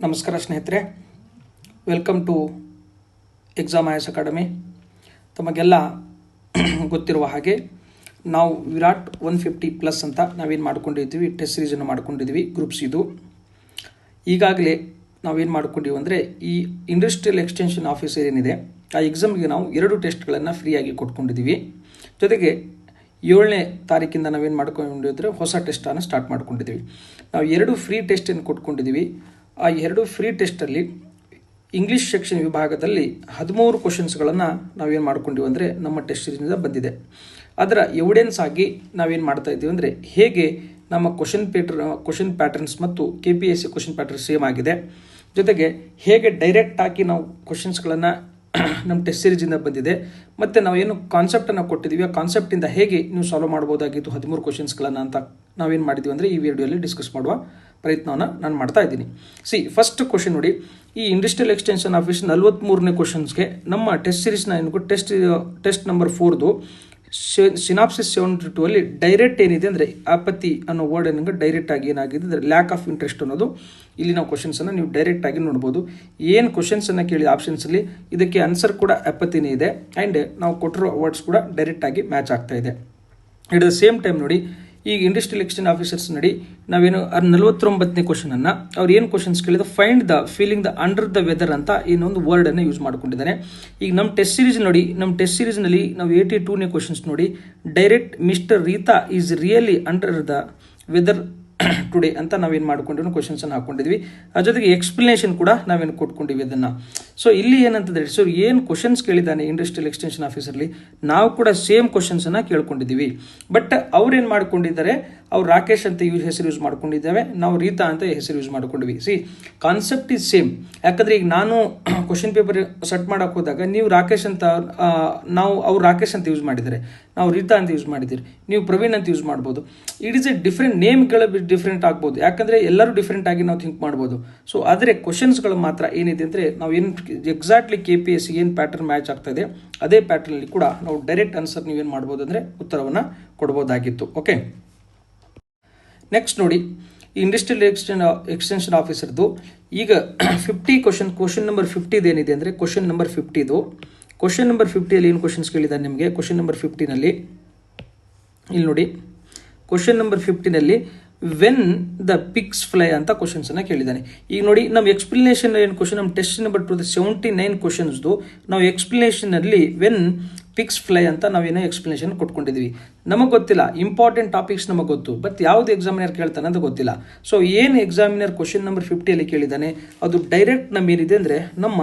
ನಮಸ್ಕಾರ ಸ್ನೇಹಿತರೆ. Welcome to exam IS academy ತಮಗೆಲ್ಲ ಗೊತ್ತಿರುವ ಹಾಗೆ ನಾವು ವಿರಾಟ್ ಒನ್ ಫಿಫ್ಟಿ ಪ್ಲಸ್ ಅಂತ ನಾವೇನು ಮಾಡ್ಕೊಂಡಿದ್ದೀವಿ ಟೆಸ್ಟ್ ಸೀರೀಸನ್ನು ಮಾಡ್ಕೊಂಡಿದ್ದೀವಿ ಗ್ರೂಪ್ಸ್ ಇದು ಈಗಾಗಲೇ ನಾವೇನು ಮಾಡ್ಕೊಂಡಿವಿ ಅಂದರೆ ಈ ಇಂಡಸ್ಟ್ರಿಯಲ್ ಎಕ್ಸ್ಟೆನ್ಷನ್ ಆಫೀಸರ್ ಏನಿದೆ, ಆ ಎಕ್ಸಾಮ್ಗೆ ನಾವು ಎರಡು ಟೆಸ್ಟ್ಗಳನ್ನು ಫ್ರೀಯಾಗಿ ಕೊಟ್ಕೊಂಡಿದ್ದೀವಿ. ಜೊತೆಗೆ ಏಳನೇ ತಾರೀಕಿಂದ ನಾವೇನು ಮಾಡ್ಕೊಂಡಿದ್ರೆ ಹೊಸ ಟೆಸ್ಟನ್ನು ಸ್ಟಾರ್ಟ್ ಮಾಡ್ಕೊಂಡಿದ್ದೀವಿ. ನಾವು ಎರಡು ಫ್ರೀ ಟೆಸ್ಟನ್ನು ಕೊಟ್ಕೊಂಡಿದ್ದೀವಿ. ಆ ಎರಡು ಫ್ರೀ ಟೆಸ್ಟಲ್ಲಿ ಇಂಗ್ಲೀಷ್ ಸೆಕ್ಷನ್ ವಿಭಾಗದಲ್ಲಿ ಹದಿಮೂರು ಕ್ವಶನ್ಸ್ಗಳನ್ನು ನಾವೇನು ಮಾಡ್ಕೊಂಡಿವಿ ಅಂದರೆ ನಮ್ಮ ಟೆಸ್ಟ್ ಸೀರೀಸ್ನಿಂದ ಬಂದಿದೆ. ಅದರ ಎವಿಡೆನ್ಸ್ ಆಗಿ ನಾವೇನು ಮಾಡ್ತಾ ಇದ್ದೀವಿ ಅಂದರೆ ಹೇಗೆ ನಮ್ಮ ಕ್ವಶನ್ ಪೇಟರ್ ಕ್ವಶನ್ ಪ್ಯಾಟರ್ನ್ಸ್ ಮತ್ತು K P S C question pattern same ಆಗಿದೆ. ಜೊತೆಗೆ ಹೇಗೆ ಡೈರೆಕ್ಟ್ ಆಗಿ ನಾವು ಕ್ವಶನ್ಸ್ಗಳನ್ನು ನಮ್ಮ ಟೆಸ್ಟ್ ಸೀರೀಸಿಂದ ಬಂದಿದೆ. ಮತ್ತು ನಾವು ಏನು ಕಾನ್ಸೆಪ್ಟನ್ನು ಕೊಟ್ಟಿದ್ದೀವಿ ಆ ಕಾನ್ಸೆಪ್ಟಿಂದ ಹೇಗೆ ನೀವು ಸಾಲ್ವ್ ಮಾಡ್ಬೋದಾಗಿತ್ತು ಹದಿಮೂರು ಕ್ವಶನ್ಸ್ಗಳನ್ನು ಅಂತ ನಾವೇನು ಮಾಡಿದ್ದೀವಿ ಅಂದರೆ ಈ ವಿಡಿಯೋಲಿ ಡಿಸ್ಕಸ್ ಮಾಡುವ ಪ್ರಯತ್ನವನ್ನು ನಾನು ಮಾಡ್ತಾ ಇದ್ದೀನಿ. ಸಿ ಫಸ್ಟ್ ಕ್ವಶನ್ ನೋಡಿ, ಈ ಇಂಡಸ್ಟ್ರಿಯಲ್ ಎಕ್ಸ್ಟೆನ್ಷನ್ ಆಫೀಸ್ ನಲ್ವತ್ತ್ಮೂರನೇ ಕ್ವಶನ್ಸ್ಗೆ ನಮ್ಮ ಟೆಸ್ಟ್ ಸೀರೀಸ್ನ ಏನು ಟೆಸ್ಟ್ ಟೆಸ್ಟ್ ನಂಬರ್ ಫೋರ್ದು ಸಿನಾಪ್ಸಿಸ್ ಸೆವೆಂಟಿ ಟು ಅಲ್ಲಿ ಡೈರೆಕ್ಟ್ ಏನಿದೆ ಅಂದರೆ ಆಪತ್ತಿ ಅನ್ನೋ ವರ್ಡ್ ಏನಂಗೆ ಡೈರೆಕ್ಟ್ ಆಗಿ ಏನಾಗಿದೆ ಅಂದರೆ ಲ್ಯಾಕ್ ಆಫ್ ಇಂಟ್ರೆಸ್ಟ್ ಅನ್ನೋದು ಇಲ್ಲಿ ನಾವು ಕ್ವಶನ್ಸನ್ನು ನೀವು ಡೈರೆಕ್ಟ್ ಆಗಿ ನೋಡ್ಬೋದು. ಏನು ಕ್ವಶನ್ಸನ್ನು ಕೇಳಿ ಆಪ್ಷನ್ಸಲ್ಲಿ ಇದಕ್ಕೆ ಆನ್ಸರ್ ಕೂಡ ಆಪತ್ತಿನೇ ಇದೆ. ಆ್ಯಂಡ್ ನಾವು ಕೊಟ್ಟಿರೋ ವರ್ಡ್ಸ್ ಕೂಡ ಡೈರೆಕ್ಟ್ ಆಗಿ ಮ್ಯಾಚ್ ಆಗ್ತಾ ಇದೆ. ಇಟ್ ದ ಸೇಮ್ ಟೈಮ್ ನೋಡಿ ಈಗ ಇಂಡಸ್ಟ್ರಿಯಲ್ ಎಕ್ಸ್ಚೇಂಜ್ ಆಫೀಸರ್ಸ್ ನಡಿ, ನಾವೇನು ನಲವತ್ತೊಂಬತ್ತನೇ ಕ್ವಶನನ್ನು ಅವ್ರು ಏನು ಕ್ವಶನ್ಸ್ ಕೇಳಿದ find the feeling the under the weather ಅಂತ ಇನ್ನೊಂದು ವರ್ಡನ್ನು ಯೂಸ್ ಮಾಡ್ಕೊಂಡಿದ್ದಾನೆ. ಈಗ ನಮ್ಮ ಟೆಸ್ಟ್ ಸೀರೀಸ್ ನೋಡಿ ನಮ್ಮ ಟೆಸ್ಟ್ ಸೀರೀಸ್ನಲ್ಲಿ ನಾವು ಏಯ್ಟಿ ಟೂನೇ ಕ್ವಶನ್ಸ್ ನೋಡಿ direct mister Rita is really under the weather today ಅಂತ ನಾವೇನು ಮಾಡ್ಕೊಂಡಿರೋ ಕ್ವಶನ್ಸನ್ನು ಹಾಕೊಂಡಿದ್ವಿ. ಅದ್ರ ಜೊತೆಗೆ ಎಕ್ಸ್ಪ್ಲನೇಷನ್ ಕೂಡ ನಾವೇನು ಕೊಟ್ಕೊಂಡಿವಿ ಅದನ್ನು ಸೊ ಇಲ್ಲಿ ಏನಂತಂದ್ರೆ ಸೊ ಏನು ಕ್ವಶನ್ಸ್ ಕೇಳಿದ್ದಾನೆ ಇಂಡಸ್ಟ್ರಿಯಲ್ ಎಕ್ಸ್ಟೆನ್ಷನ್ ಆಫೀಸರ್ಲಿ ನಾವು ಕೂಡ ಸೇಮ್ ಕ್ವಶನ್ಸನ್ನು ಕೇಳ್ಕೊಂಡಿದ್ದೀವಿ. ಬಟ್ ಅವ್ರೇನು ಮಾಡ್ಕೊಂಡಿದ್ದಾರೆ, ಅವ್ರು ರಾಕೇಶ್ ಅಂತ ಯೂಸ್ ಹೆಸರು ಯೂಸ್ ಮಾಡ್ಕೊಂಡಿದ್ದಾವೆ, ನಾವು ರೀತಾ ಅಂತ ಹೆಸರು ಯೂಸ್ ಮಾಡ್ಕೊಂಡ್ವಿ. ಸಿ ಕಾನ್ಸೆಪ್ಟ್ ಈಸ್ ಸೇಮ್ ಯಾಕಂದ್ರೆ ಈಗ ನಾನು ಕ್ವಶನ್ ಪೇಪರ್ ಸೆಟ್ ಮಾಡಕ್ಕೆ ಹೋದಾಗ, ನೀವು ರಾಕೇಶ್ ಅಂತ ನಾವು, ಅವ್ರು ರಾಕೇಶ್ ಅಂತ ಯೂಸ್ ಮಾಡಿದ್ದಾರೆ. ನಾವು ರೀತಾ ಅಂತ ಯೂಸ್ ಮಾಡಿದ್ದೀರಿ. ನೀವು ಪ್ರವೀಣ್ ಅಂತ ಯೂಸ್ ಮಾಡ್ಬೋದು. ಇಟ್ ಇಸ್ ಎ ಡಿಫ್ರೆಂಟ್ ನೇಮ್ಗಳು ಡಿಫ್ರೆಂಟ್ ಆಗ್ಬೋದು. ಯಾಕಂದರೆ ಎಲ್ಲರೂ ಡಿಫ್ರೆಂಟ್ ಆಗಿ ನಾವು ಥಿಂಕ್ ಮಾಡ್ಬೋದು. ಸೊ ಆದರೆ ಕ್ವಶನ್ಸ್ಗಳು ಮಾತ್ರ ಏನಿದೆ ಅಂದರೆ, ನಾವು ಏನು ಎಕ್ಸಾಕ್ಟ್ಲಿ ಕೆ ಪಿ ಎಸ್ ಏನು ಪ್ಯಾಟರ್ನ್ ಮ್ಯಾಚ್ ಆಗ್ತಾ ಇದೆ, ಅದೇ ಪ್ಯಾಟರ್ನಲ್ಲಿ ಕೂಡ ನಾವು ಡೈರೆಕ್ಟ್ ಆನ್ಸರ್ ನೀವೇನು ಮಾಡ್ಬೋದು ಅಂದರೆ ಉತ್ತರವನ್ನು ಕೊಡ್ಬೋದಾಗಿತ್ತು. ಓಕೆ ನೆಕ್ಸ್ಟ್ ನೋಡಿ ಇಂಡಸ್ಟ್ರಿಯಲ್ ಎಕ್ಸ್ಟೆನ್ ಎಕ್ಸ್ಟೆನ್ಷನ್ ಆಫೀಸರ್ದು ಈಗ ಫಿಫ್ಟಿ ಕ್ವಶನ್ ಕ್ವಶನ್ ನಂಬರ್ ಫಿಫ್ಟಿದು ಏನಿದೆ ಅಂದರೆ ಕ್ವಶನ್ ನಂಬರ್ ಫಿಫ್ಟಿದು ಕ್ವಶನ್ ನಂಬರ್ ಫಿಫ್ಟಿಯಲ್ಲಿ ಏನು ಕ್ವಶನ್ಸ್ ಕೇಳಿದ್ದಾರೆ ನಿಮಗೆ? ಕ್ವಶನ್ ನಂಬರ್ ಫಿಫ್ಟಿನಲ್ಲಿ ಇಲ್ಲಿ ನೋಡಿ ಕ್ವಶನ್ ನಂಬರ್ ಫಿಫ್ಟಿನಲ್ಲಿ ವೆನ್ ದ ಪಿಕ್ಸ್ ಫ್ಲೈ ಅಂತ ಕ್ವಶನ್ಸನ್ನು ಕೇಳಿದ್ದಾನೆ. ಈಗ ನೋಡಿ ನಮ್ಮ ಎಕ್ಸ್ಪ್ಲನೇಷನ್ ಏನು ಕ್ವಶನ್ ನಮ್ಮ test number two seventy nine ಕ್ವಶನ್ಸ್ದು ನಾವು ಎಕ್ಸ್ಪ್ಲನೇಷನಲ್ಲಿ ವೆನ್ ಪಿಕ್ಸ್ ಫ್ಲೈ ಅಂತ ನಾವೇನೋ ಎಕ್ಸ್ಪ್ಲನೇಷನ್ ಕೊಟ್ಕೊಂಡಿದ್ವಿ. ನಮಗೆ ಗೊತ್ತಿಲ್ಲ ಇಂಪಾರ್ಟೆಂಟ್ ಟಾಪಿಕ್ಸ್ ನಮಗೆ ಗೊತ್ತು ಬಟ್ ಯಾವುದು ಎಕ್ಸಾಮಿನರ್ ಕೇಳ್ತಾನೆ ಅಂತ ಗೊತ್ತಿಲ್ಲ. ಸೊ ಏನು ಎಕ್ಸಾಮಿನರ್ ಕ್ವಶನ್ ನಂಬರ್ ಫಿಫ್ಟಿಯಲ್ಲಿ ಕೇಳಿದ್ದಾನೆ ಅದು ಡೈರೆಕ್ಟ್ ನಮ್ಮ ಏನಿದೆ ಅಂದರೆ ನಮ್ಮ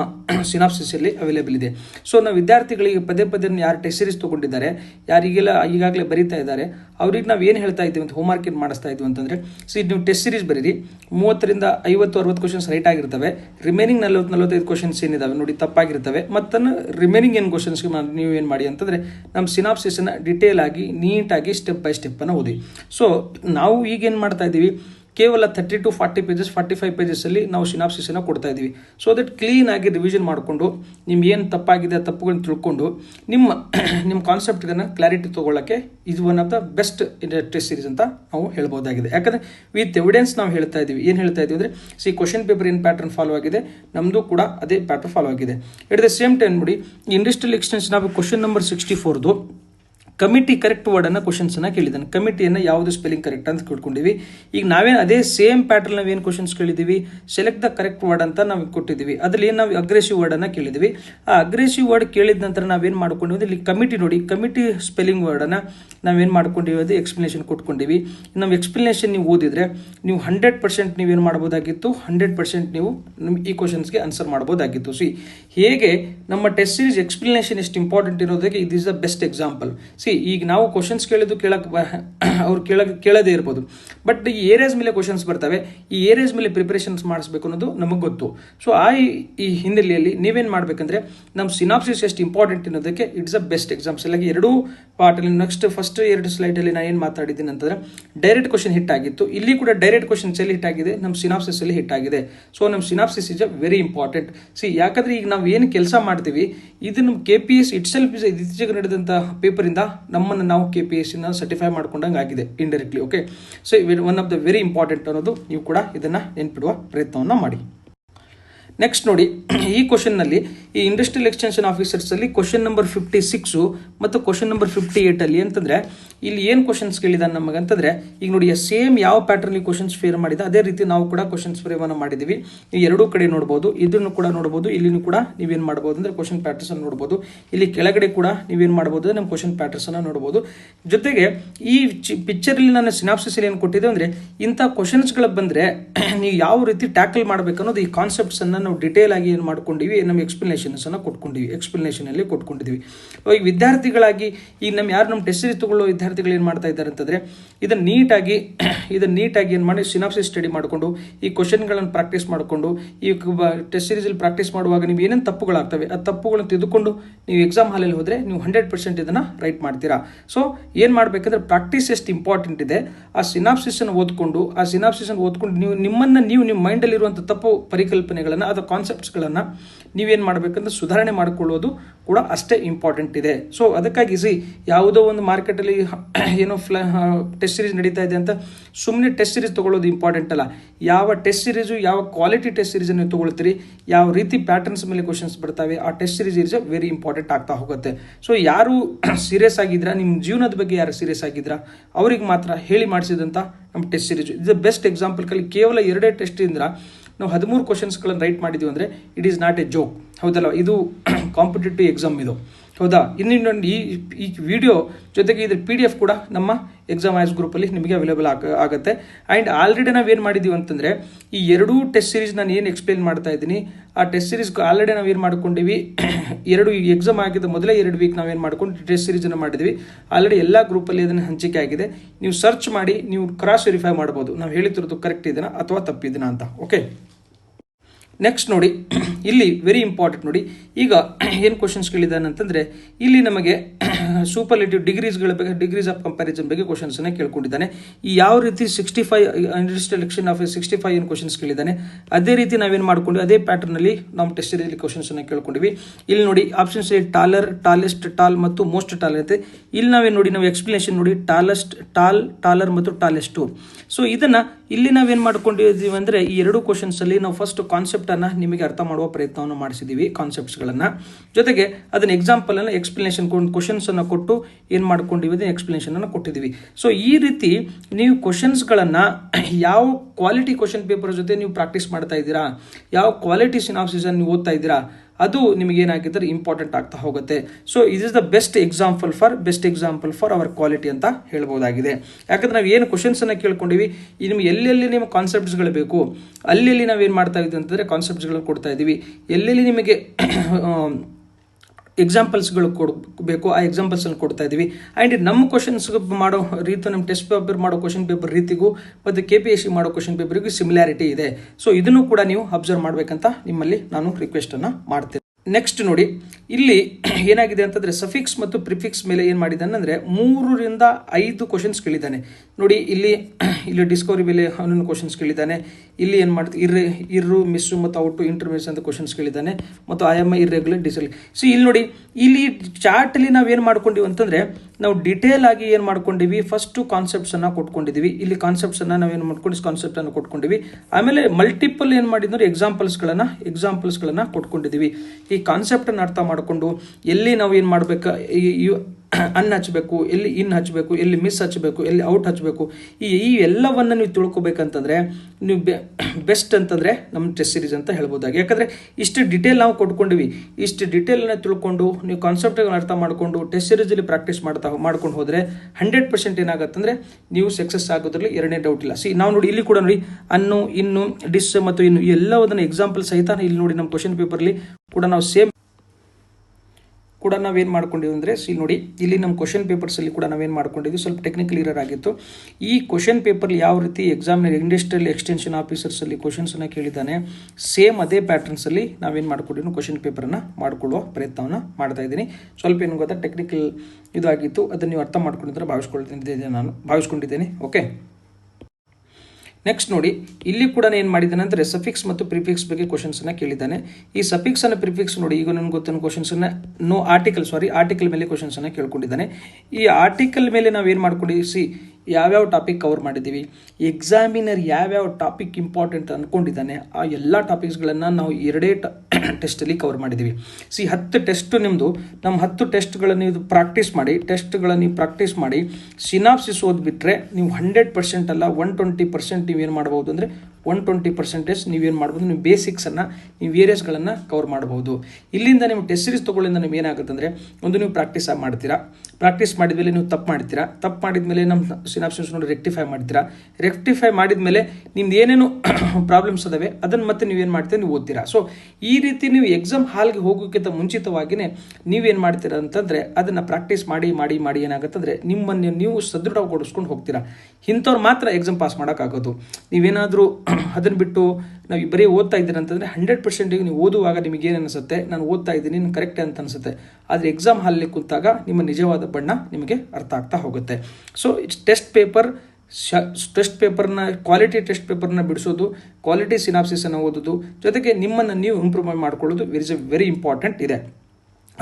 ಸಿನಾಪ್ಸಿಸಲ್ಲಿ ಅವೈಲೇಬಲ್ ಇದೆ. ಸೊ ನಾವು ವಿದ್ಯಾರ್ಥಿಗಳಿಗೆ ಪದೇ ಪದೇ ಯಾರು ಟೆಸ್ಟ್ ಸೀರೀಸ್ ತೊಗೊಂಡಿದ್ದಾರೆ, ಯಾರಿಗೆಲ್ಲ ಈಗಾಗಲೇ ಬರೀತಾ ಇದ್ದಾರೆ, ಅವ್ರಿಗೆ ನಾವು ಏನು ಹೇಳ್ತಾ ಇದ್ದೀವಿ ಅಂತ ಹೋಮ್ವರ್ಕ್ ಏನು ಮಾಡಿಸ್ತಾ ಇದ್ದೀವಿ ಅಂತಂದರೆ, ಸಿ, ನೀವು ಟೆಸ್ಟ್ ಸೀರೀಸ್ ಬರೀರಿ, ಮೂವತ್ತರಿಂದ ಐವತ್ತು, ಅರವತ್ತು ಕ್ವಶನ್ಸ್ ರೈಟ್ ಆಗಿರ್ತವೆ ರಿಮೈನಿಂಗ್ ನಲ್ವತ್ತು, ನಲ್ವತ್ತೈದು ಕ್ವಶನ್ಸ್ ಏನಿದ್ದಾವೆ ನೋಡಿ ತಪ್ಪಾಗಿರ್ತವೆ ಮತ್ತು ರಿಮೈನಿಂಗ್ ಏನು ಕ್ವಶನ್ಸ್ಗೆ ನೀವು ಏನು ಮಾಡಿ ಅಂತಂದರೆ ನಮ್ಮ ಸಿನಾಪ್ಸಿಸನ್ನು ಡಿಟೇಲ್ ಆಗಿ ನೀಟಾಗಿ ಸ್ಟೆಪ್ ಬೈ ಸ್ಟೆಪ್ಪನ್ನು ಓದಿ. ಸೊ ನಾವು ಈಗೇನು ಮಾಡ್ತಾ ಇದ್ದೀವಿ? ಕೇವಲ thirty two forty pages forty five ಪೇಜಸ್ಸಲ್ಲಿ ನಾವು ಸಿನಾಪ್ಸಿಸನ್ನು ಕೊಡ್ತಾ ಇದ್ದೀವಿ. ಸೊ ದಟ್ ಕ್ಲೀನಾಗಿ ರಿವಿಷನ್ ಮಾಡಿಕೊಂಡು, ನಿಮ್ಗೆ ಏನು ತಪ್ಪಾಗಿದೆ ತಪ್ಪುಗಳನ್ನ ತಿಳ್ಕೊಂಡು, ನಿಮ್ಮ ನಿಮ್ಮ ಕಾನ್ಸೆಪ್ಟ್ಗಳನ್ನು ಕ್ಲಾರಿಟಿ ತೊಗೊಳ್ಳೋಕ್ಕೆ ಇದು one of the best test series ಅಂತ ನಾವು ಹೇಳ್ಬೋದಾಗಿದೆ. ಯಾಕಂದರೆ ವಿತ್ ಎವಿಡೆನ್ಸ್ ನಾವು ಹೇಳ್ತಾ ಇದ್ದೀವಿ. ಏನು ಹೇಳ್ತಾ ಇದ್ದೀವಿ ಅಂದರೆ ಸಿ ಕ್ವಶನ್ ಪೇಪರ್ ಏನು ಪ್ಯಾಟರ್ನ್ ಫಾಲೋ ಆಗಿದೆ ನಮ್ಮದು ಕೂಡ ಅದೇ ಪ್ಯಾಟರ್ನ್ ಫಾಲೋ ಆಗಿದೆ. ಎಟ್ ದ ಸೇಮ್ ಟೈಮ್ ನೋಡಿ industrial extension of question number sixty ಫೋರ್ದು committee correct ವರ್ಡನ್ನು ಕ್ವಶನ್ಸನ್ನು ಕೇಳಿದ್ದಾನೆ. ಕಮಿಟಿಯನ್ನು ಯಾವುದು ಸ್ಪೆಲ್ಲಿಂಗ್ ಕರೆಕ್ಟ್ ಅಂತ ಕೇಳ್ಕೊಂಡಿವಿ. ಈಗ ನಾವೇನು ಅದೇ ಸೇಮ್ ಪ್ಯಾಟರ್ನ್ ನಾವು ಏನು ಕ್ವಶನ್ಸ್ ಕೇಳಿದ್ದೀವಿ? ಸೆಲೆಕ್ಟ್ ದ ಕರೆಕ್ಟ್ ವರ್ಡ್ ಅಂತ ನಾವು ಕೊಟ್ಟಿದ್ದೀವಿ. ಅದರಲ್ಲಿ ಏನು ನಾವು ಅಗ್ರೆಸಿವ್ ವರ್ಡನ್ನು ಕೇಳಿದ್ದೀವಿ. ಆ ಅಗ್ರೆಸಿವ್ ವರ್ಡ್ ಕೇಳಿದ ನಂತರ ನಾವೇನು ಮಾಡ್ಕೊಂಡಿವಿ ಇಲ್ಲಿ ಕಮಿಟಿ ನೋಡಿ. ಕಮಿಟಿ ಸ್ಪೆಲ್ಲಿಂಗ್ ವರ್ಡನ್ನು ನಾವೇನು ಮಾಡ್ಕೊಂಡಿವಿ? ಅದು ಎಕ್ಸ್ಪ್ಲನೇಷನ್ ಕೊಟ್ಕೊಂಡಿವಿ. ನಾವು ಎಕ್ಸ್ಪ್ಲನೇಷನ್ ನೀವು ಓದಿದರೆ ನೀವು ಹಂಡ್ರೆಡ್ ಪರ್ಸೆಂಟ್ ನೀವೇನು ಮಾಡ್ಬೋದಾಗಿತ್ತು? ಹಂಡ್ರೆಡ್ ಪರ್ಸೆಂಟ್ ನೀವು ನಿಮ್ಮ ಈ ಕ್ವಶನ್ಸ್ಗೆ ಆನ್ಸರ್ ಮಾಡ್ಬೋದಾಗಿತ್ತು. ಸಿ ಹೇಗೆ ನಮ್ಮ ಟೆಸ್ಟ್ ಸೀರೀಸ್ ಎಕ್ಸ್ಪ್ಲನೇಷನ್ ಎಷ್ಟು ಇಂಪಾರ್ಟೆಂಟ್ ಇರೋದಕ್ಕೆ ಇದು is the best example see ಈಗ ನಾವು ಕ್ವಶನ್ಸ್ ಕೇಳಿದ್ದು ಕೇಳಕ್ಕೆ ಅವ್ರು ಕೇಳ ಕೇಳೋದೇ ಇರ್ಬೋದು. ಬಟ್ ಈ ಏರಿಯಾಸ್ ಮೇಲೆ ಕ್ವಶನ್ಸ್ ಬರ್ತವೆ. ಈ ಏರಿಯಾಸ್ ಮೇಲೆ ಪ್ರಿಪ್ರೇಷನ್ಸ್ ಮಾಡಿಸ್ಬೇಕು ಅನ್ನೋದು ನಮಗೆ ಗೊತ್ತು. ಸೊ ಆ ಈ- ಹಿನ್ನೆಲೆಯಲ್ಲಿ ನೀವೇನು ಮಾಡಬೇಕಂದ್ರೆ ನಮ್ಮ ಸಿನಾಪ್ಸಿಸ್ ಎಷ್ಟು ಇಂಪಾರ್ಟೆಂಟ್ ಅನ್ನೋದಕ್ಕೆ ಇಟ್ಸ್ ಅ ಬೆಸ್ಟ್ ಎಕ್ಸಾಮ್ಸ್ ಎಲ್ಲ ಎರಡೂ ಪಾರ್ಟಲ್ಲಿ ನೆಕ್ಸ್ಟ್ ಫಸ್ಟ್ ಎರಡು ಸ್ಲೈಡಲ್ಲಿ ನಾನು ಏನು ಮಾತಾಡಿದ್ದೀನಿ ಅಂತಂದರೆ ಡೈರೆಕ್ಟ್ ಕ್ವಶನ್ ಹಿಟ್ ಆಗಿತ್ತು. ಇಲ್ಲಿ ಕೂಡ ಡೈರೆಕ್ಟ್ ಕ್ವಶನ್ಸ್ ಎಲ್ಲಿ ಹಿಟ್ ಆಗಿದೆ ನಮ್ಮ ಸಿನಾಪ್ಸಿಸ್ ಅಲ್ಲಿ ಹಿಟ್ ಆಗಿದೆ. ಸೊ ನಮ್ಮ synopsis is a very important see ಯಾಕಂದರೆ ಈಗ ನಾವು ಏನು ಕೆಲಸ ಮಾಡ್ತೀವಿ ಇದು ನಮ್ಮ ಕೆ ಪಿ ಎಸ್ ಇಟ್ಸೆಲ್ಫ್ ಇತ್ತೀಚೆಗೆ ನಡೆದಂಥ ಪೇಪರಿಂದ ನಮ್ಮನ್ನು ನಾವು ಕೆ ಪಿ ಎಸ್ ಸಿನ ಸರ್ಟಿಫೈ ಮಾಡ್ಕೊಂಡಂಗೆ ಆಗಿದೆ indirectly okay so one of the very important ಅನ್ನೋದು ನೀವು ಕೂಡ ಇದನ್ನು ನೆನ್ಪಿಡುವ ಪ್ರಯತ್ನವನ್ನು ಮಾಡಿ. ನೆಕ್ಸ್ಟ್ ನೋಡಿ, ಈ ಕ್ವಶನ್ನಲ್ಲಿ ಈ ಇಂಡಸ್ಟ್ರಿಯಲ್ ಎಕ್ಸ್ಟೆನ್ಷನ್ ಆಫೀಸರ್ಸಲ್ಲಿ ಕ್ವಶನ್ ನಂಬರ್ ಫಿಫ್ಟಿ ಸಿಕ್ಸು ಮತ್ತು ಕ್ವಶನ್ ನಂಬರ್ ಫಿಫ್ಟಿ ಏಯ್ಟಲ್ಲಿ ಅಂತಂದರೆ ಇಲ್ಲಿ ಏನು ಕ್ವಶನ್ಸ್ ನಮಗೆ ಅಂತಂದರೆ, ಈಗ ನೋಡಿ ಸೇಮ್ ಯಾವ ಪ್ಯಾಟರ್ನಲ್ಲಿ ಕ್ವಶನ್ಸ್ ಫೇರ್ ಮಾಡಿದ, ಅದೇ ರೀತಿ ನಾವು ಕೂಡ ಕ್ವಶನ್ಸ್ ಫ್ರೇಮನ್ನು ಮಾಡಿದ್ದೀವಿ ನೀವು ಎರಡೂ ಕಡೆ ನೋಡ್ಬೋದು, ಇದನ್ನು ಕೂಡ ನೋಡ್ಬೋದು, ಇಲ್ಲಿನೂ ಕೂಡ ನೀವೇನು ಮಾಡ್ಬೋದು ಅಂದರೆ ಕ್ವಶನ್ ಪ್ಯಾಟರ್ಸನ್ನು ನೋಡ್ಬೋದು. ಇಲ್ಲಿ ಕೆಳಗಡೆ ಕೂಡ ನೀವೇನು ಮಾಡ್ಬೋದು ನಮ್ಮ ಕ್ವಶನ್ ಪ್ಯಾಟರ್ಸನ್ನು ನೋಡ್ಬೋದು. ಜೊತೆಗೆ ಈ ಚಿ ಪಿಕ್ಚರಲ್ಲಿ ನಾನು ಸಿನಾಪ್ಸಿಸಲ್ಲಿ ಏನು ಕೊಟ್ಟಿದ್ದೆ ಅಂದರೆ, ಇಂಥ ಕ್ವಶನ್ಸ್ಗಳು ಬಂದರೆ, ನೀವು ಯಾವ ರೀತಿ ಟ್ಯಾಕಲ್ ಮಾಡಬೇಕು ಅನ್ನೋದು ಈ ಕಾನ್ಸೆಪ್ಟ್ಸನ್ನು ನಾವು ಡಿಟೇಲ್ ಆಗಿ ಏನು ಮಾಡ್ಕೊಂಡಿವಿ ನಮ್ಮ ಎಕ್ಸ್ಪ್ಲನೇಷನ್ಸನ್ನು ಕೊಟ್ಕೊಂಡಿವಿ. ಎಕ್ಸ್ಪ್ಲನೇಷನಲ್ಲಿ ಕೊಟ್ಕೊಂಡಿದ್ವಿ. ಈಗ ವಿದ್ಯಾರ್ಥಿಗಳಾಗಿ ಈಗ ನಮ್ಮ ಯಾರು ನಮ್ಮ ಟೆಸ್ಟ್ ಸೀರೀಸ್ ತಗೊಳ್ಳೋ ವಿದ್ಯಾರ್ಥಿಗಳು ಏನು ಮಾಡ್ತಾ ಇದ್ದಾರೆ ಅಂತಂದರೆ, ಇದನ್ನು ನೀಟಾಗಿ ಇದನ್ನು ನೀಟಾಗಿ ಏನು ಮಾಡಿ ಸಿನಾಪ್ಸಿಸ್ ಸ್ಟಡಿ ಮಾಡಿಕೊಂಡು, ಈ ಕ್ವಶನ್ಗಳನ್ನು ಪ್ರಾಕ್ಟೀಸ್ ಮಾಡಿಕೊಂಡು, ಈ ಟೆಸ್ಟ್ ಸೀರೀಸಲ್ಲಿ ಪ್ರಾಕ್ಟೀಸ್ ಮಾಡುವಾಗ ನೀವು ಏನೇನು ತಪ್ಪುಗಳಾಗ್ತವೆ, ಆ ತಪ್ಪುಗಳನ್ನು ತಿದ್ದುಕೊಂಡು ನೀವು ಎಕ್ಸಾಮ್ ಹಾಲಲ್ಲಿ ಹೋದರೆ ನೀವು ಹಂಡ್ರೆಡ್ ಪರ್ಸೆಂಟ್ ಇದನ್ನು ರೈಟ್ ಮಾಡ್ತೀರಾ. ಸೊ ಏನು ಮಾಡಬೇಕಂದ್ರೆ ಪ್ರಾಕ್ಟೀಸ್ ಎಷ್ಟು ಇಂಪಾರ್ಟೆಂಟ್ ಇದೆ, ಆ ಸಿನಾಪ್ಸಿಸನ್ನು ಓದ್ಕೊಂಡು, ಆ ಸಿನಾಪ್ಸಿಸನ್ನು ಓದ್ಕೊಂಡು ನೀವು ನಿಮ್ಮನ್ನು ನೀವು ನಿಮ್ಮ ಮೈಂಡಲ್ಲಿರುವಂಥ ತಪ್ಪು ಪರಿಕಲ್ಪನೆಗಳನ್ನು ಅಥವಾ ಕಾನ್ಸೆಪ್ಟ್ಸ್ಗಳನ್ನು ನೀವೇನು ಮಾಡಬೇಕಂದ್ರೆ ಸುಧಾರಣೆ ಮಾಡಿಕೊಳ್ಳೋದು ಕೂಡ ಅಷ್ಟೇ ಇಂಪಾರ್ಟೆಂಟ್ ಇದೆ. ಸೊ ಅದಕ್ಕಾಗಿ ಸಿ, ಯಾವುದೋ ಒಂದು ಮಾರ್ಕೆಟಲ್ಲಿ ಏನೋ ಫ್ಲ ಟೆಸ್ಟ್ ಸೀರೀಸ್ ನಡೀತಾ ಇದೆ ಅಂತ ಸುಮ್ಮನೆ ಟೆಸ್ಟ್ ಸೀರೀಸ್ ತೊಗೊಳ್ಳೋದು ಇಂಪಾರ್ಟೆಂಟ್ ಅಲ್ಲ. ಯಾವ ಟೆಸ್ಟ್ ಸೀರೀಸು ಯಾವ ಕ್ವಾಲಿಟಿ ಟೆಸ್ಟ್ ಸೀರೀಸನ್ನು ತೊಗೊಳ್ತೀರಿ, ಯಾವ ರೀತಿ ಪ್ಯಾಟರ್ನ್ಸ್ ಮೇಲೆ ಕ್ವಶನ್ಸ್ ಬರ್ತವೆ, ಆ test series is very important ಆಗ್ತಾ ಹೋಗುತ್ತೆ. ಸೊ ಯಾರು ಸೀರಿಯಸ್ ಆಗಿದ್ರಾ ನಿಮ್ಮ ಜೀವನದ ಬಗ್ಗೆ ಯಾರು ಸೀರಿಯಸ್ ಆಗಿದ್ರಾ, ಅವ್ರಿಗೆ ಮಾತ್ರ ಹೇಳಿ ಮಾಡಿಸಿದಂಥ ನಮ್ಮ ಟೆಸ್ಟ್ ಸೀರೀಸ್ ಇದು ಬೆಸ್ಟ್ ಎಕ್ಸಾಂಪಲ್ ಕೇವಲ ಎರಡೇ ಟೆಸ್ಟಿಂದ ನಾವು ಹದಿಮೂರು ಕ್ವಶನ್ಸ್ಗಳನ್ನು ರೈಟ್ ಮಾಡಿದ್ದೀವಿ ಅಂದರೆ it is not a joke ಹೌದಲ್ಲ ಇದು ಕಾಂಪಿಟೇಟಿವ್ ಎಕ್ಸಾಮ್ ಇದು. ಹೌದಾ? ಇನ್ನೊಂದು ಈ ಈ ವಿಡಿಯೋ ಜೊತೆಗೆ ಇದ್ರ ಪಿ ಡಿ ಎಫ್ ಕೂಡ ನಮ್ಮ ಎಕ್ಸಾಮ್ ಆಯ್ಸ್ ಗ್ರೂಪಲ್ಲಿ ನಿಮಗೆ ಅವೈಲೇಬಲ್ ಆಗ, ಆಗುತ್ತೆ. ಆ್ಯಂಡ್ ಆಲ್ರೆಡಿ ನಾವೇನು ಮಾಡಿದ್ದೀವಿ ಅಂತಂದರೆ ಈ ಎರಡೂ ಟೆಸ್ಟ್ ಸೀರೀಸ್ ನಾನು ಏನು ಎಕ್ಸ್ಪ್ಲೇನ್ ಮಾಡ್ತಾ ಇದ್ದೀನಿ, ಆ ಟೆಸ್ಟ್ ಸೀರೀಸ್ ಆಲ್ರೆಡಿ ನಾವು ಏನು ಮಾಡ್ಕೊಂಡಿವಿ, ಎರಡು ಎಕ್ಸಾಮ್ ಆಗಿದ್ದ ಮೊದಲೇ ಎರಡು ವೀಕ್ ನಾವೇನು ಮಾಡ್ಕೊಂಡು ಟೆಸ್ಟ್ ಸೀರೀಸನ್ನು ಮಾಡಿದ್ವಿ. ಆಲ್ರೆಡಿ ಎಲ್ಲ ಗ್ರೂಪಲ್ಲಿ ಅದನ್ನು ಹಂಚಿಕೆ ಆಗಿದೆ. ನೀವು ಸರ್ಚ್ ಮಾಡಿ, ನೀವು ಕ್ರಾಸ್ ವೆರಿಫೈ ಮಾಡ್ಬೋದು. ನಾವು ಹೇಳಿದ್ರದ್ದು ಕರೆಕ್ಟ್ ಇದೆಯಾ ಅಥವಾ ತಪ್ಪಿದೆನಾ ಅಂತ. ಓಕೆ ನೆಕ್ಸ್ಟ್ ನೋಡಿ, ಇಲ್ಲಿ ವೆರಿ ಇಂಪಾರ್ಟೆಂಟ್ ನೋಡಿ, ಈಗ ಏನು ಕ್ವಶನ್ಸ್ ಕೇಳಿದ್ದಾನೆ ಅಂತಂದರೆ, ಇಲ್ಲಿ ನಮಗೆ ಸೂಪರ್ಲೇಟಿವ್ ಡಿಗ್ರೀಸ್ಗಳ ಬಗ್ಗೆ ಡಿಗ್ರೀಸ್ ಆಫ್ ಕಂಪ್ಯಾರಿಸನ್ ಬಗ್ಗೆ ಕ್ವಶನ್ಸನ್ನು ಕೇಳ್ಕೊಂಡಿದ್ದಾನೆ. ಈ ಯಾವ ರೀತಿ sixty five industrial election of sixty five ಏನು ಕ್ವಶನ್ಸ್ ಕೇಳಿದ್ದಾನೆ, ಅದೇ ರೀತಿ ನಾವೇನು ಮಾಡ್ಕೊಂಡು ಅದೇ ಪ್ಯಾಟರ್ನಲ್ಲಿ ನಾವು ಟೆಸ್ಟ್ ಸೀರೀಸಲ್ಲಿ ಕ್ವಶನ್ಸನ್ನು ಕೇಳ್ಕೊಂಡಿವಿ ಇಲ್ಲಿ ನೋಡಿ ಆಪ್ಷನ್ಸ್ ಟಾಲರ್ ಟಾಲೆಸ್ಟ್ ಟಾಲ್ ಮತ್ತು ಮೋಸ್ಟ್ ಟಾಲ್ ಇರುತ್ತೆ. ಇಲ್ಲಿ ನಾವೇನು ನೋಡಿ, ನಾವು ಎಕ್ಸ್ಪ್ಲನೇಷನ್ ನೋಡಿ ಟಾಲೆಸ್ಟ್ ಟಾಲ್ ಟಾಲರ್ ಮತ್ತು ಟಾಲೆಸ್ಟು ಸೊ ಇದನ್ನು ಇಲ್ಲಿ ನಾವೇನು ಮಾಡ್ಕೊಂಡಿದ್ದೀವಿ ಅಂದರೆ ಈ ಎರಡು ಕ್ವಶನ್ಸಲ್ಲಿ ನಾವು ಫಸ್ಟ್ ಕಾನ್ಸೆಪ್ಟನ್ನು ನಿಮಗೆ ಅರ್ಥ ಮಾಡುವ ಪ್ರಯತ್ನವನ್ನು ಮಾಡಿಸಿದ್ದೀವಿ ಕಾನ್ಸೆಪ್ಟ್ಸ್ಗಳನ್ನು ಜೊತೆಗೆ ಅದನ್ನ ಎಕ್ಸಾಂಪಲನ್ನು ಎಕ್ಸ್ಪ್ಲನೇಷನ್ ಕ್ವಶನ್ಸನ್ನು ಕೊಟ್ಟು ಏನು ಮಾಡ್ಕೊಂಡಿವಿ ಎಕ್ಸ್ಪ್ಲನೇಷನನ್ನು ಕೊಟ್ಟಿದ್ದೀವಿ. ಸೊ ಈ ರೀತಿ ನೀವು ಕ್ವಶನ್ಸ್ಗಳನ್ನು ಯಾವ ಕ್ವಾಲಿಟಿ ಕ್ವಶನ್ ಪೇಪರ್ ಜೊತೆ ನೀವು ಪ್ರಾಕ್ಟೀಸ್ ಮಾಡ್ತಾ ಇದ್ದೀರಾ, ಯಾವ ಕ್ವಾಲಿಟಿ ಸಿನಾಪ್ಸಿಸನ್ನು ನೀವು ಓದ್ತಾ ಇದ್ದೀರಾ ಅದು ನಿಮಗೆ ಏನಾಗಿದ್ದರೆ ಇಂಪಾರ್ಟೆಂಟ್ ಆಗ್ತಾ ಹೋಗುತ್ತೆ. So is is the best example for best example for our quality ಅಂತ ಹೇಳ್ಬೋದಾಗಿದೆ. ಯಾಕಂದರೆ ನಾವು ಏನು ಕ್ವಶನ್ಸನ್ನು ಕೇಳ್ಕೊಂಡಿವಿ, ಈ ನಿಮ್ಗೆ ಎಲ್ಲೆಲ್ಲಿ ನಿಮ್ಮ ಕಾನ್ಸೆಪ್ಟ್ಸ್ಗಳು ಬೇಕು ಅಲ್ಲಿ ನಾವೇನು ಮಾಡ್ತಾ ಇದ್ದೀವಿ ಅಂತಂದರೆ ಕಾನ್ಸೆಪ್ಟ್ಸ್ಗಳನ್ನು ಕೊಡ್ತಾ ಇದ್ದೀವಿ. ಎಲ್ಲೆಲ್ಲಿ ನಿಮಗೆ ಎಕ್ಸಾಂಪಲ್ಸ್ಗಳು ಕೊಡಬೇಕು, ಆ ಎಕ್ಸಾಂಪಲ್ಸನ್ನು ಕೊಡ್ತಾ ಇದ್ದೀವಿ ಆ್ಯಂಡ್ ನಮ್ಮ ಕ್ವಶನ್ಸ್ ಮಾಡೋ ರೀತಿ, ನಮ್ಮ ಟೆಸ್ಟ್ ಪೇಪರ್ ಮಾಡೋ ಕ್ವಶನ್ ಪೇಪರ್ ರೀತಿಗೂ, ಮತ್ತು ಕೆ ಪಿ ಎಸ್ ಸಿ ಮಾಡೋ ಕ್ವಶನ್ ಪೇಪರಿಗೂ ಸಿಮಿಲಾರಿಟಿ ಇದೆ. ಸೊ ಇದನ್ನು ಕೂಡ ನೀವು ಅಬ್ಸರ್ವ್ ಮಾಡಬೇಕಂತ ನಿಮ್ಮಲ್ಲಿ ನಾನು ರಿಕ್ವೆಸ್ಟನ್ನು ಮಾಡ್ತೇನೆ. ನೆಕ್ಸ್ಟ್ ನೋಡಿ, ಇಲ್ಲಿ ಏನಾಗಿದೆ ಅಂತಂದರೆ ಸಫಿಕ್ಸ್ ಮತ್ತು ಪ್ರಿಫಿಕ್ಸ್ ಮೇಲೆ ಏನು ಮಾಡಿದ್ದಾನೆ ಅಂದರೆ ಮೂರರಿಂದ ಐದು ಕ್ವಶನ್ಸ್ ಕೇಳಿದ್ದಾನೆ. ನೋಡಿ, ಇಲ್ಲಿ ಇಲ್ಲಿ ಡಿಸ್ಕವರಿ ಮೇಲೆ ಅವನನ್ನು ಕ್ವಶನ್ಸ್ ಕೇಳಿದ್ದಾನೆ. ಇಲ್ಲಿ ಏನು ಮಾಡ್ತೀವಿ ಇರ್ರೆ ಇರ್ರು ಮಿಸ್ಸು ಮತ್ತು ಔಟು ಇಂಟರ್ಮಿಸ್ ಅಂತ ಕ್ವಶನ್ಸ್ ಕೇಳಿದ್ದಾನೆ. ಮತ್ತು ಐ ಎಂ ಇರ್ರೆಗ್ಯುಲರ್ ಡಿಸಲ್ ಸೊ ಇಲ್ಲಿ ನೋಡಿ, ಇಲ್ಲಿ ಚಾರ್ಟಲ್ಲಿ ನಾವು ಏನು ಮಾಡ್ಕೊಂಡಿವಿ ಅಂತಂದರೆ, ನಾವು ಡಿಟೇಲ್ ಆಗಿ ಏನು ಮಾಡ್ಕೊಂಡಿವಿ? ಫಸ್ಟು ಕಾನ್ಸೆಪ್ಟ್ಸನ್ನು ಕೊಟ್ಕೊಂಡಿದ್ದೀವಿ ಇಲ್ಲಿ ಕಾನ್ಸೆಪ್ಟ್ಸನ್ನು ನಾವು ಏನು ಮಾಡ್ಕೊಂಡು ಕಾನ್ಸೆಪ್ಟನ್ನು ಕೊಟ್ಕೊಂಡಿವಿ. ಆಮೇಲೆ ಮಲ್ಟಿಪಲ್ ಏನು ಮಾಡಿದ್ರು ಎಕ್ಸಾಂಪಲ್ಸ್ಗಳನ್ನು ಎಕ್ಸಾಂಪಲ್ಸ್ಗಳನ್ನು ಕೊಟ್ಕೊಂಡಿದ್ದೀವಿ ಈ ಕಾನ್ಸೆಪ್ಟನ್ನು ಅರ್ಥ ಮಾಡಿಕೊಂಡು ಎಲ್ಲಿ ನಾವು ಏನು ಮಾಡಬೇಕು? ಈ ಅನ್ ಹಚ್ಚಬೇಕು ಎಲ್ಲಿ ಇನ್ ಹಚ್ಚಬೇಕು ಎಲ್ಲಿ ಮಿಸ್ ಹಚ್ಚಬೇಕು ಎಲ್ಲಿ ಔಟ್ ಹಚ್ಚಬೇಕು ಈ ಈ ಎಲ್ಲವನ್ನು ನೀವು ತಿಳ್ಕೊಬೇಕಂತಂದರೆ ನೀವು ಬೆಸ್ಟ್ ಅಂತಂದರೆ ನಮ್ಮ ಟೆಸ್ಟ್ ಸೀರೀಸ್ ಅಂತ ಹೇಳ್ಬೋದಾಗಿ ಯಾಕಂದರೆ ಇಷ್ಟು ಡಿಟೇಲ್ ನಾವು ಕೊಟ್ಕೊಂಡಿವಿ. ಇಷ್ಟು ಡಿಟೇಲನ್ನು ತಿಳ್ಕೊಂಡು ನೀವು ಕಾನ್ಸೆಪ್ಟ್ಗಳನ್ನ ಅರ್ಥ ಮಾಡಿಕೊಂಡು ಟೆಸ್ಟ್ ಸೀರೀಸಲ್ಲಿ ಪ್ರಾಕ್ಟೀಸ್ ಮಾಡ್ತಾ, ಮಾಡ್ಕೊಂಡು ಹೋದರೆ ಹಂಡ್ರೆಡ್ ಪರ್ಸೆಂಟ್ ಏನಾಗುತ್ತಂದರೆ ನೀವು ಸಕ್ಸಸ್ ಆಗೋದ್ರಲ್ಲಿ ಎರಡನೇ ಡೌಟ್ ಇಲ್ಲ. ಸಿ ನಾವು ನೋಡಿ ಇಲ್ಲಿ ಕೂಡ ನೋಡಿ ಅನ್ನು, ಇನ್ನು ಡಿಸ್ ಮತ್ತು ಇನ್ನು ಎಲ್ಲವನ್ನ ಎಕ್ಸಾಂಪಲ್ ಸಹಿತ ಇಲ್ಲಿ ನೋಡಿ ನಮ್ಮ ಕ್ವಶನ್ ಪೇಪರ್ಲಿ ಕೂಡ ನಾವು ಸೇಮ್ ಕೂಡ ನಾವೇನು ಮಾಡ್ಕೊಂಡಿದ್ವಿ ಅಂದರೆ ಇಲ್ಲಿ ನೋಡಿ, ಇಲ್ಲಿ ನಮ್ಮ ಕ್ವಶನ್ ಪೇಪರ್ಸಲ್ಲಿ ಕೂಡ ನಾವೇನು ಮಾಡ್ಕೊಂಡಿದ್ವಿ, ಸ್ವಲ್ಪ ಟೆಕ್ನಿಕಲ್ ಇರರ್ ಆಗಿತ್ತು. ಈ ಕ್ವಶನ್ ಪೇಪರ್ಲಿ ಯಾವ ರೀತಿ ಎಕ್ಸಾಮ್ನ ಇಂಡಸ್ಟ್ರಿಯಲ್ ಎಕ್ಸ್ಟೆನ್ಷನ್ ಆಫೀಸರ್ಸಲ್ಲಿ ಕ್ವಶನ್ಸನ್ನು ಕೇಳಿದ್ದಾನೆ, ಸೇಮ್ ಅದೇ ಪ್ಯಾಟರ್ನ್ಸಲ್ಲಿ ನಾವೇನು ಮಾಡ್ಕೊಂಡಿದ್ವಿ ಕ್ವಶನ್ ಪೇಪರನ್ನು ಮಾಡಿಕೊಳ್ಳುವ ಪ್ರಯತ್ನವನ್ನು ಮಾಡ್ತಾ ಇದ್ದೀನಿ. ಸ್ವಲ್ಪ ಏನು ಗೊತ್ತಾ ಟೆಕ್ನಿಕಲ್ ಇದಾಗಿತ್ತು, ಅದನ್ನು ನೀವು ಅರ್ಥ ಮಾಡ್ಕೊಂಡಿದ್ರೆ ಭಾವಿಸ್ಕೊಳ್ತಿದ್ದೇನೆ ನಾನು ಭಾವಿಸ್ಕೊಂಡಿದ್ದೇನೆ ಓಕೆ ನೆಕ್ಸ್ಟ್ ನೋಡಿ, ಇಲ್ಲಿ ಕೂಡ ಏನು ಮಾಡಿದ್ದಾನೆ ಅಂದರೆ ಸಫಿಕ್ಸ್ ಮತ್ತು ಪ್ರಿಫಿಕ್ಸ್ ಬಗ್ಗೆ ಕ್ವಶನ್ಸನ್ನು ಕೇಳಿದ್ದಾನೆ. ಈ ಸಫಿಕ್ಸ್ ಅನ್ನು ಪ್ರಿಫಿಕ್ಸ್ ನೋಡಿ, ಈಗ ನನಗೆ ಗೊತ್ತಿನ ಕ್ವಶನ್ಸನ್ನು ನೋ ಆರ್ಟಿಕಲ್ ಸಾರಿ ಆರ್ಟಿಕಲ್ ಮೇಲೆ ಕ್ವಶನ್ಸನ್ನು ಕೇಳ್ಕೊಂಡಿದ್ದಾನೆ. ಈ ಆರ್ಟಿಕಲ್ ಮೇಲೆ ನಾವು ಏನು ಮಾಡ್ಕೊಂಡಿದ್ದೀವಿ ಸಿ ಯಾವ್ಯಾವ ಟಾಪಿಕ್ ಕವರ್ ಮಾಡಿದ್ದೀವಿ? ಎಕ್ಸಾಮಿನರ್ ಯಾವ್ಯಾವ ಟಾಪಿಕ್ ಇಂಪಾರ್ಟೆಂಟ್ ಅಂದ್ಕೊಂಡಿದ್ದಾನೆ ಆ ಎಲ್ಲ ಟಾಪಿಕ್ಸ್ಗಳನ್ನು ನಾವು ಎರಡೇ ಟೆಸ್ಟಲ್ಲಿ ಕವರ್ ಮಾಡಿದ್ದೀವಿ. ಸಿ ಹತ್ತು ಟೆಸ್ಟು ನಿಮ್ಮದು ನಮ್ಮ ಹತ್ತು ಟೆಸ್ಟ್ಗಳನ್ನು ಇದು ಪ್ರಾಕ್ಟೀಸ್ ಮಾಡಿ ಟೆಸ್ಟ್ಗಳನ್ನು ನೀವು ಪ್ರಾಕ್ಟೀಸ್ ಮಾಡಿ ಸಿನಾಪ್ಸಿಸ್ ಓದ್ಬಿಟ್ರೆ ನೀವು ಹಂಡ್ರೆಡ್ ಪರ್ಸೆಂಟ್ ಅಲ್ಲ ಒನ್ ಟ್ವೆಂಟಿ ಪರ್ಸೆಂಟ್ ಏನು ಮಾಡ್ಬೋದು ಅಂದರೆ ಒನ್ ಟ್ವೆಂಟಿ ಪರ್ಸೆಂಟೇಜ್ ನೀವೇನು ಮಾಡ್ಬೋದು, ನೀವು ಬೇಸಿಕ್ಸನ್ನು ನೀವು ವೇರಿಯಸ್ಗಳನ್ನು ಕವರ್ ಮಾಡ್ಬೋದು. ಇಲ್ಲಿಂದ ನೀವು ಟೆಸ್ಟ್ ಸೀರೀಸ್ ತೊಗೊಳ್ಳಿಂದ ನಿಮ್ಗೆ ಏನಾಗುತ್ತೆ ಅಂದರೆ ಒಂದು ನೀವು ಪ್ರಾಕ್ಟೀಸ್ ಮಾಡ್ತೀರಾ. ಪ್ರಾಕ್ಟೀಸ್ ಮಾಡಿದ್ಮೇಲೆ ನೀವು ತಪ್ಪು ಮಾಡ್ತೀರಾ. ತಪ್ಪು ಮಾಡಿದ್ಮೇಲೆ ನಮ್ಮ ಸಿನಾಪ್ಸಿಸ್ ನೋಡಿ ರೆಕ್ಟಿಫೈ ಮಾಡ್ತೀರಾ. ರೆಕ್ಟಿಫೈ ಮಾಡಿದ್ಮೇಲೆ ನಿಮ್ದು ಏನೇನು ಪ್ರಾಬ್ಲಮ್ಸ್ ಅದಾವೆ, ಅದನ್ನು ಮತ್ತೆ ನೀವೇನು ಮಾಡ್ತೀರಾ, ನೀವು ಓದ್ತೀರಾ. ಸೊ ಈ ರೀತಿ ನೀವು ಎಕ್ಸಾಮ್ ಹಾಲ್ಗೆ ಹೋಗೋಕ್ಕಿಂತ ಮುಂಚಿತವಾಗಿಯೇ ನೀವೇನು ಮಾಡ್ತೀರಾ ಅಂತಂದರೆ, ಅದನ್ನು ಪ್ರಾಕ್ಟೀಸ್ ಮಾಡಿ ಮಾಡಿ ಮಾಡಿ ಏನಾಗುತ್ತೆ ಅಂದರೆ ನಿಮ್ಮನ್ನು ನೀವು ಸದೃಢಗೊಳಿಸ್ಕೊಂಡು ಹೋಗ್ತೀರಾ. ಇಂಥವ್ರು ಮಾತ್ರ ಎಕ್ಸಾಮ್ ಪಾಸ್ ಮಾಡೋಕ್ಕಾಗೋದು. ನೀವೇನಾದರೂ ಅದನ್ನು ಬಿಟ್ಟು ನಾವು ಬರೀ ಓದ್ತಾ ಇದ್ದೀನಿ ಅಂತಂದರೆ ಹಂಡ್ರೆಡ್ ಪರ್ಸೆಂಟಿಗೆ ನೀವು ಓದುವಾಗ ನಿಮಗೆ ಏನು ಅನಿಸುತ್ತೆ? ನಾನು ಓದ್ತಾ ಇದ್ದೀನಿ ನಾನು ಕರೆಕ್ಟ್ ಅಂತ ಅನಿಸುತ್ತೆ. ಆದರೆ ಎಕ್ಸಾಮ್ ಹಾಲಲ್ಲಿ ಕೂತಾಗ ನಿಮ್ಮ ನಿಜವಾದ ಬಣ್ಣ ನಿಮಗೆ ಅರ್ಥ ಆಗ್ತಾ ಹೋಗುತ್ತೆ. ಸೊ ಇಟ್ಸ್ ಟೆಸ್ಟ್ ಪೇಪರ್ ಶ ಟೆಸ್ಟ್ ಪೇಪರ್ನ ಕ್ವಾಲಿಟಿ ಟೆಸ್ಟ್ ಪೇಪರ್ನ ಬಿಡಿಸೋದು ಕ್ವಾಲಿಟಿ ಸಿನಾಪ್ಸಿಸನ್ನು ಓದೋದು, ಜೊತೆಗೆ ನಿಮ್ಮನ್ನು ನೀವು ಇಂಪ್ರೂವ್ ಮಾಡ್ಕೊಳ್ಳೋದು ಇಸ್ ಎ ವೆರಿ ಇಂಪಾರ್ಟೆಂಟ್ ಇದೆ.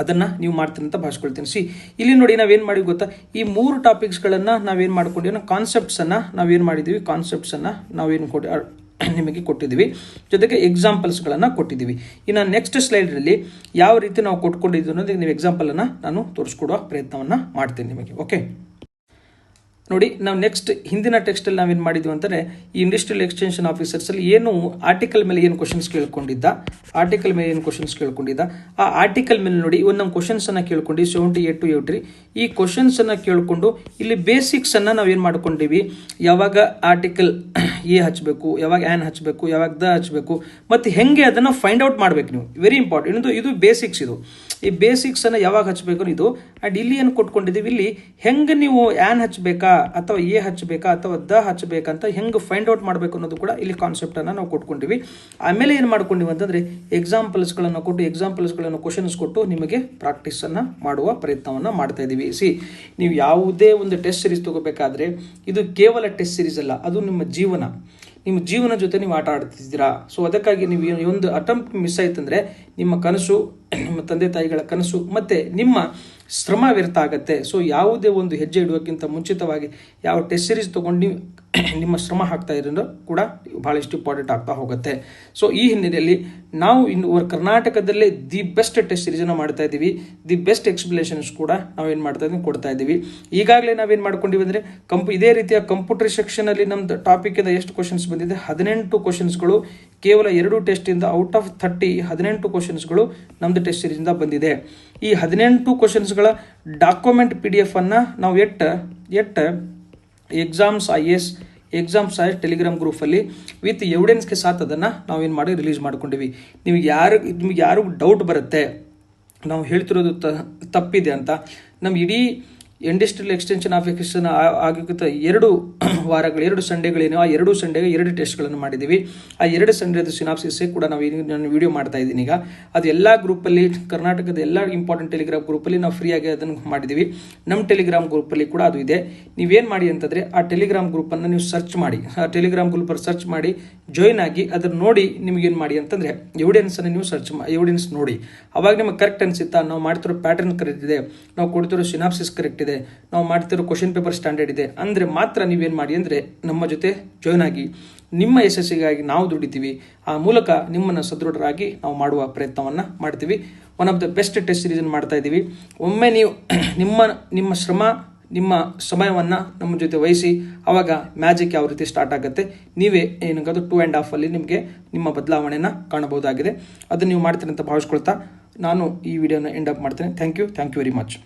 ಅದನ್ನು ನೀವು ಮಾಡ್ತೀನಿ ಅಂತ ಭಾವಿಸ್ಕೊಳ್ತೀನಿ. ಸಿ ಇಲ್ಲಿ ನೋಡಿ ನಾವೇನು ಮಾಡಿವಿ ಗೊತ್ತಾ? ಈ ಮೂರು ಟಾಪಿಕ್ಸ್ಗಳನ್ನು ನಾವೇನು ಮಾಡ್ಕೊಂಡಿವಿ? ನಾವು ಕಾನ್ಸೆಪ್ಟ್ಸನ್ನು ನಾವೇನು ಮಾಡಿದ್ದೀವಿ ಕಾನ್ಸೆಪ್ಟ್ಸನ್ನು ನಾವೇನು ಕೊಟ್ಟು ನಿಮಗೆ ಕೊಟ್ಟಿದ್ದೀವಿ. ಜೊತೆಗೆ ಎಕ್ಸಾಂಪಲ್ಸ್ಗಳನ್ನು ಕೊಟ್ಟಿದ್ದೀವಿ. ಇನ್ನು ನೆಕ್ಸ್ಟ್ ಸ್ಲೈಡ್ರಲ್ಲಿ ಯಾವ ರೀತಿ ನಾವು ಕೊಟ್ಕೊಂಡಿದ್ದು ಅನ್ನೋದಕ್ಕೆ ನೀವು ಎಕ್ಸಾಂಪಲನ್ನು ನಾನು ತೋರಿಸ್ಕೊಡುವ ಪ್ರಯತ್ನವನ್ನು ಮಾಡ್ತೀನಿ ನಿಮಗೆ ಓಕೆ ನೋಡಿ, ನಾವು ನೆಕ್ಸ್ಟ್ ಹಿಂದಿನ ಟೆಕ್ಸ್ಟಲ್ಲಿ ನಾವೇನು ಮಾಡಿದ್ವಿ ಅಂತಂದರೆ, ಈ ಇಂಡಸ್ಟ್ರಿಯಲ್ ಎಕ್ಸ್ಟೆನ್ಷನ್ ಆಫೀಸರ್ಸಲ್ಲಿ ಏನು ಆರ್ಟಿಕಲ್ ಮೇಲೆ ಏನು ಕ್ವಶನ್ಸ್ ಕೇಳ್ಕೊಂಡಿದ್ದ ಆರ್ಟಿಕಲ್ ಮೇಲೆ ಏನು ಕ್ವಶನ್ಸ್ ಕೇಳ್ಕೊಂಡಿದ್ದ, ಆ ಆರ್ಟಿಕಲ್ ಮೇಲೆ ನೋಡಿ ಒಂದು ನಮ್ಮ ಕ್ವಶನ್ಸನ್ನು ಕೇಳ್ಕೊಂಡು ಸೆವೆಂಟಿ ಏಟ್ ಟು ಏಟ್ ರೀ ಈ ಕ್ವಶನ್ಸನ್ನು ಕೇಳಿಕೊಂಡು ಇಲ್ಲಿ ಬೇಸಿಕ್ಸನ್ನು ನಾವೇನು ಮಾಡ್ಕೊಂಡಿವಿ, ಯಾವಾಗ ಆರ್ಟಿಕಲ್ ಎ ಹಚ್ಚಬೇಕು ಯಾವಾಗ ಆ್ಯನ್ ಹಚ್ಚಬೇಕು ಯಾವಾಗ ದ ಹಚ್ಚಬೇಕು ಮತ್ತು ಹೆಂಗೆ ಅದನ್ನು ಫೈಂಡ್ ಔಟ್ ಮಾಡಬೇಕು ನೀವು. ವೆರಿ ಇಂಪಾರ್ಟೆಂಟ್ ಇದು ಇದು ಬೇಸಿಕ್ಸ್ ಇದು. ಈ ಬೇಸಿಕ್ಸನ್ನು ಯಾವಾಗ ಹಚ್ಚಬೇಕು ಇದು ಆ್ಯಂಡ್ ಇಲ್ಲಿ ಏನು ಕೊಟ್ಕೊಂಡಿದ್ದೀವಿ? ಇಲ್ಲಿ ಹೆಂಗೆ ನೀವು ಆ್ಯನ್ ಹಚ್ಚಬೇಕಾ ಅಥವಾ ಎ ಹಚ್ಚಬೇಕಾ ಅಥವಾ ದ ಹಚ್ಚಬೇಕಂತ ಹೆಂಗೆ ಫೈಂಡ್ ಔಟ್ ಮಾಡಬೇಕು ಅನ್ನೋದು ಕೂಡ ಇಲ್ಲಿ ಕಾನ್ಸೆಪ್ಟನ್ನು ನಾವು ಕೊಟ್ಕೊಂಡಿವಿ. ಆಮೇಲೆ ಏನು ಮಾಡ್ಕೊಂಡಿವಿ ಅಂತಂದರೆ ಎಕ್ಸಾಂಪಲ್ಸ್ಗಳನ್ನು ಕೊಟ್ಟು ಎಕ್ಸಾಂಪಲ್ಸ್ಗಳನ್ನು ಕ್ವಶನ್ಸ್ ಕೊಟ್ಟು ನಿಮಗೆ ಪ್ರಾಕ್ಟೀಸನ್ನು ಮಾಡುವ ಪ್ರಯತ್ನವನ್ನು ಮಾಡ್ತಾ ಇದ್ದೀವಿ ಸಿ ನೀವು ಯಾವುದೇ ಒಂದು ಟೆಸ್ಟ್ ಸೀರೀಸ್ ತಗೋಬೇಕಾದ್ರೆ ಇದು ಕೇವಲ ಟೆಸ್ಟ್ ಸೀರೀಸ್ ಅಲ್ಲ, ಅದು ನಿಮ್ಮ ಜೀವನ. ನಿಮ್ಮ ಜೀವನ ಜೊತೆ ನೀವು ಆಟ ಆಡ್ತಿದ್ದೀರಾ? ಸೊ ಅದಕ್ಕಾಗಿ ನೀವು ಒಂದು ಅಟೆಂಪ್ಟ್ ಮಿಸ್ ಆಯ್ತಂದ್ರೆ ನಿಮ್ಮ ಕನಸು, ನಿಮ್ಮ ತಂದೆ ತಾಯಿಗಳ ಕನಸು, ಮತ್ತು ನಿಮ್ಮ ಶ್ರಮ ವ್ಯರ್ಥ ಆಗುತ್ತೆ. ಸೊ ಯಾವುದೇ ಒಂದು ಹೆಜ್ಜೆ ಇಡುವಕ್ಕಿಂತ ಮುಂಚಿತವಾಗಿ ಯಾವ ಟೆಸ್ಟ್ ಸೀರೀಸ್ ತೊಗೊಂಡು ನೀವು ನಿಮ್ಮ ಶ್ರಮ ಹಾಕ್ತಾ ಇರೋದು ಕೂಡ ಭಾಳಷ್ಟು ಇಂಪಾರ್ಟೆಂಟ್ ಆಗ್ತಾ ಹೋಗುತ್ತೆ. ಸೊ ಈ ಹಿನ್ನೆಲೆಯಲ್ಲಿ ನಾವು ಇನ್ನು ಕರ್ನಾಟಕದಲ್ಲೇ ದಿ ಬೆಸ್ಟ್ ಟೆಸ್ಟ್ ಸಿರೀಸನ್ನು ಮಾಡ್ತಾ ಇದ್ದೀವಿ. ದಿ ಬೆಸ್ಟ್ ಎಕ್ಸ್ಪ್ಲೇಷನ್ಸ್ ಕೂಡ ನಾವೇನು ಮಾಡ್ತಾ ಇದ್ದೀವಿ ಕೊಡ್ತಾ ಇದ್ದೀವಿ. ಈಗಾಗಲೇ ನಾವೇನು ಮಾಡ್ಕೊಂಡಿವಿ ಅಂದರೆ ಕಂಪ್ ಇದೇ ರೀತಿಯ ಕಂಪ್ಯೂಟರ್ ಸೆಕ್ಷನಲ್ಲಿ ನಮ್ಮದು ಟಾಪಿಕಿಂದ ಎಷ್ಟು ಕ್ವಶನ್ಸ್ ಬಂದಿದೆ? ಹದಿನೆಂಟು ಕ್ವಶನ್ಸ್ಗಳು ಕೇವಲ ಎರಡು ಟೆಸ್ಟಿಂದ ಔಟ್ ಆಫ್ ಥರ್ಟಿ ಹದಿನೆಂಟು ಕ್ವಶನ್ಸ್ಗಳು ನಮ್ಮದು ಟೆಸ್ಟ್ ಸಿರೀಸಿಂದ ಬಂದಿದೆ. ಈ ಹದಿನೆಂಟು ಕ್ವಶನ್ಸ್ಗಳ ಡಾಕ್ಯುಮೆಂಟ್ ಪಿ ಡಿ ಎಫನ್ನು ನಾವು at at exams I S exams S telegram ಗ್ರೂಪಲ್ಲಿ ವಿತ್ ಎವಿಡೆನ್ಸ್ಗೆ ಸಾಥ್ ಅದನ್ನು ನಾವೇನು ಮಾಡಿ ರಿಲೀಸ್ ಮಾಡ್ಕೊಂಡಿವಿ. ನಿಮಗೆ ಯಾರು, ನಿಮಗೆ ಯಾರಿಗೂ ಡೌಟ್ ಬರುತ್ತೆ, ನಾವು ಹೇಳ್ತಿರೋದು ತಪ್ಪಿದೆ ಅಂತ. ನಮ್ಮ ಇಡೀ ಇಂಡಸ್ಟ್ರಿಯಲ್ ಎಕ್ಸ್ಟೆನ್ಷನ್ ಆಫೀಸನ್ನು ಆಗಿರುತ್ತ ಎರಡು ವಾರಗಳು, ಎರಡು ಸಂಡೆಗಳೇನು, ಆ ಎರಡು ಸಂಡೆಗೆ ಎರಡು ಟೆಸ್ಟ್ಗಳನ್ನು ಮಾಡಿದ್ದೀವಿ. ಆ ಎರಡು ಸಂಡೇದ ಸಿನಾಪ್ಸಿಸೇ ಕೂಡ ನಾವು ನಾನು ವಿಡಿಯೋ ಮಾಡ್ತಾ ಇದ್ದೀನಿ. ಈಗ ಅದು ಎಲ್ಲ ಗ್ರೂಪಲ್ಲಿ ಕರ್ನಾಟಕದ ಎಲ್ಲ ಇಂಪಾರ್ಟೆಂಟ್ ಟೆಲಿಗ್ರಾಮ್ ಗ್ರೂಪಲ್ಲಿ ನಾವು ಫ್ರೀಯಾಗಿ ಅದನ್ನು ಮಾಡಿದ್ದೀವಿ. ನಮ್ಮ ಟೆಲಿಗ್ರಾಮ್ ಗ್ರೂಪಲ್ಲಿ ಕೂಡ ಅದು ಇದೆ. ನೀವೇನು ಮಾಡಿ ಅಂತಂದರೆ, ಆ ಟೆಲಿಗ್ರಾಮ್ ಗ್ರೂಪನ್ನು ನೀವು ಸರ್ಚ್ ಮಾಡಿ. ಆ ಟೆಲಿಗ್ರಾಮ್ ಗ್ರೂಪಲ್ಲಿ ಸರ್ಚ್ ಮಾಡಿ ಜಾಯ್ನ್ ಆಗಿ ಅದನ್ನು ನೋಡಿ ನಿಮಗೇನು ಮಾಡಿ ಅಂತಂದರೆ ಎವಿಡೆನ್ಸನ್ನು ನೀವು ಸರ್ಚ್ ಎವಿಡೆನ್ಸ್ ನೋಡಿ. ಅವಾಗ ನಿಮಗೆ ಕರೆಕ್ಟ್ ಅನಿಸುತ್ತಾ? ನಾವು ಮಾಡ್ತಿರೋ ಪ್ಯಾಟರ್ನ್ ಕರೆಕ್ಟ್ ಇದೆ. ನಾವು ಕೊಡ್ತಿರೋ ಸಿನಾಪ್ಸಿಸ್ ಕರೆಕ್ಟ್ ಇದೆ. ನಾವು ಮಾಡ್ತಿರೋ ಕ್ವಶನ್ ಪೇಪರ್ ಸ್ಟ್ಯಾಂಡರ್ಡ್ ಇದೆ. ಅಂದರೆ ಮಾತ್ರ ನೀವೇನು ಮಾಡಿ ಅಂದರೆ ನಮ್ಮ ಜೊತೆ ಜಾಯ್ನ್ ಆಗಿ, ನಿಮ್ಮ ಯಶಸ್ಸಿಗಾಗಿ ನಾವು ದುಡಿತೀವಿ. ಆ ಮೂಲಕ ನಿಮ್ಮನ್ನು ಸದೃಢರಾಗಿ ನಾವು ಮಾಡುವ ಪ್ರಯತ್ನವನ್ನು ಮಾಡ್ತೀವಿ. One of the best test ಸೀರೀಸನ್ನು ಮಾಡ್ತಾ ಇದ್ದೀವಿ. ಒಮ್ಮೆ ನೀವು ನಿಮ್ಮ ನಿಮ್ಮ ಶ್ರಮ, ನಿಮ್ಮ ಸಮಯವನ್ನು ನಮ್ಮ ಜೊತೆ ವಹಿಸಿ ಆವಾಗ ಮ್ಯಾಜಿಕ್ ಯಾವ ರೀತಿ ಸ್ಟಾರ್ಟ್ ಆಗುತ್ತೆ, ನೀವೇ ಏನಕ್ಕದು ಟೂ ಆ್ಯಂಡ್ ಹಾಫಲ್ಲಿ ನಿಮಗೆ ನಿಮ್ಮ ಬದಲಾವಣೆಯನ್ನು ಕಾಣಬಹುದಾಗಿದೆ. ಅದನ್ನು ನೀವು ಮಾಡ್ತೀರಂತ ಭಾವಿಸ್ಕೊಳ್ತಾ ನಾನು ಈ ವಿಡಿಯೋನ ಎಂಡ್ ಅಪ್ ಮಾಡ್ತೇನೆ. Thank you thank you very much